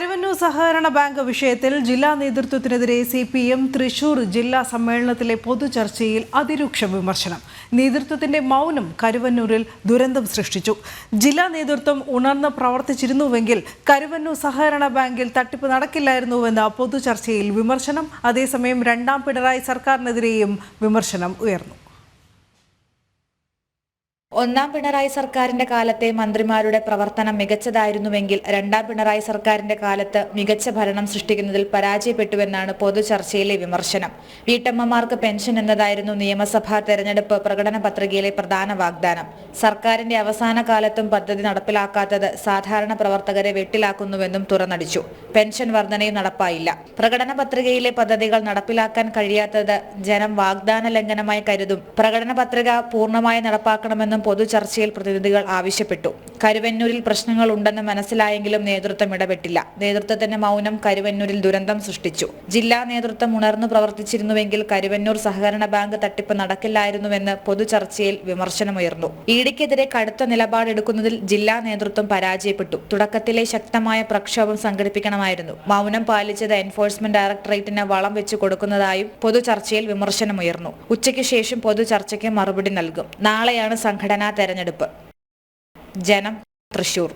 കരുവന്നൂർ സഹകരണ ബാങ്ക് വിഷയത്തിൽ ജില്ലാ നേതൃത്വത്തിനെതിരെ സി പി എം തൃശൂർ ജില്ലാ സമ്മേളനത്തിലെ പൊതുചർച്ചയിൽ അതിരൂക്ഷ വിമർശനം. നേതൃത്വത്തിന്റെ മൗനം കരുവന്നൂരിൽ ദുരന്തം സൃഷ്ടിച്ചു. ജില്ലാ നേതൃത്വം ഉണർന്ന് പ്രവർത്തിച്ചിരുന്നുവെങ്കിൽ കരുവന്നൂർ സഹകരണ ബാങ്കിൽ തട്ടിപ്പ് നടക്കില്ലായിരുന്നുവെന്ന പൊതുചർച്ചയിൽ വിമർശനം അതേസമയം രണ്ടാം പിണറായി സർക്കാരിനെതിരെയും വിമർശനം ഉയർന്നു. ഒന്നാം പിണറായി സർക്കാരിന്റെ കാലത്തെ മന്ത്രിമാരുടെ പ്രവർത്തനം മികച്ചതായിരുന്നുവെങ്കിൽ രണ്ടാം പിണറായി സർക്കാരിന്റെ കാലത്ത് മികച്ച ഭരണം സൃഷ്ടിക്കുന്നതിൽ പരാജയപ്പെട്ടുവെന്നാണ് പൊതുചർച്ചയിലെ വിമർശനം. വീട്ടമ്മമാർക്ക് പെൻഷൻ എന്നതായിരുന്നു നിയമസഭാ തെരഞ്ഞെടുപ്പ് പ്രകടന പത്രികയിലെ പ്രധാന വാഗ്ദാനം. സർക്കാരിന്റെ അവസാന കാലത്തും പദ്ധതി നടപ്പിലാക്കാത്തത് സാധാരണ പ്രവർത്തകരെ വെട്ടിലാക്കുന്നുവെന്നും തുറന്നടിച്ചു. പെൻഷൻ വർധനയും നടപ്പായില്ല. പ്രകടന പത്രികയിലെ പദ്ധതികൾ നടപ്പിലാക്കാൻ കഴിയാത്തത് ജനം വാഗ്ദാന ലംഘനമായി കരുതും. പ്രകടന പത്രിക പൂർണമായി നടപ്പാക്കണമെന്നും പൊതുചർച്ചയിൽ പ്രതിനിധികൾ ആവശ്യപ്പെട്ടു കരുവന്നൂരിൽ പ്രശ്നങ്ങൾ ഉണ്ടെന്ന് മനസ്സിലായെങ്കിലും നേതൃത്വം ഇടപെട്ടില്ല. നേതൃത്വത്തിന്റെ മൗനം കരുവന്നൂരിൽ ദുരന്തം സൃഷ്ടിച്ചു. ജില്ലാ നേതൃത്വം ഉണർന്നു പ്രവർത്തിച്ചിരുന്നുവെങ്കിൽ കരുവന്നൂർ സഹകരണ ബാങ്ക് തട്ടിപ്പ് നടക്കില്ലായിരുന്നുവെന്ന് പൊതുചർച്ചയിൽ വിമർശനമുയർന്നു. ഇഡിക്കെതിരെ കടുത്ത നിലപാടെടുക്കുന്നതിൽ ജില്ലാ നേതൃത്വം പരാജയപ്പെട്ടു. തുടക്കത്തിലെ ശക്തമായ പ്രക്ഷോഭം സംഘടിപ്പിക്കണമായിരുന്നു. മൗനം പാലിച്ചത് എൻഫോഴ്സ്മെന്റ് ഡയറക്ടറേറ്റിന് വളം വെച്ചു കൊടുക്കുന്നതായും പൊതുചർച്ചയിൽ വിമർശനമുയർന്നു. ഉച്ചയ്ക്ക് ശേഷം പൊതുചർച്ചയ്ക്ക് മറുപടി നൽകും. നാളെയാണ് സംഘടനാ തെരഞ്ഞെടുപ്പ്. ജനം തൃശൂർ